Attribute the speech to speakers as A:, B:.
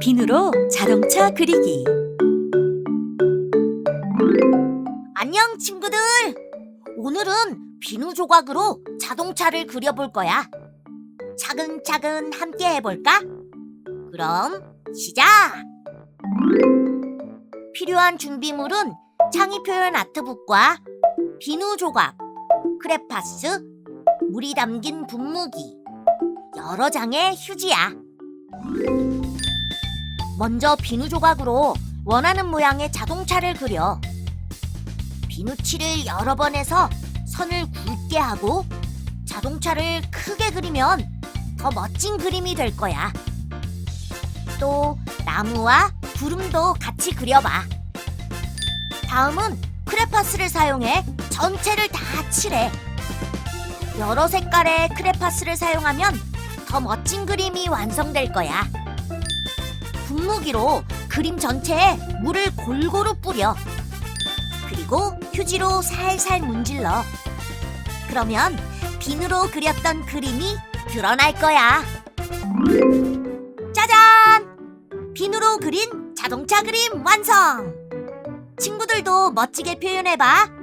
A: 비누로 자동차 그리기.
B: 안녕 친구들. 오늘은 비누 조각으로 자동차를 그려볼 거야. 차근차근 함께 해볼까? 그럼 시작! 필요한 준비물은 창의 표현 아트북과 비누 조각, 크레파스, 물이 담긴 분무기, 여러 장의 휴지야. 먼저 비누 조각으로 원하는 모양의 자동차를 그려. 비누칠을 여러 번 해서 선을 굵게 하고 자동차를 크게 그리면 더 멋진 그림이 될 거야. 또 나무와 구름도 같이 그려봐. 다음은 크레파스를 사용해 전체를 다 칠해. 여러 색깔의 크레파스를 사용하면 더 멋진 그림이 완성될 거야. 분무기로 그림 전체에 물을 골고루 뿌려. 그리고 휴지로 살살 문질러. 그러면 비누로 그렸던 그림이 드러날 거야. 짜잔! 비누로 그린 자동차 그림 완성! 친구들도 멋지게 표현해봐.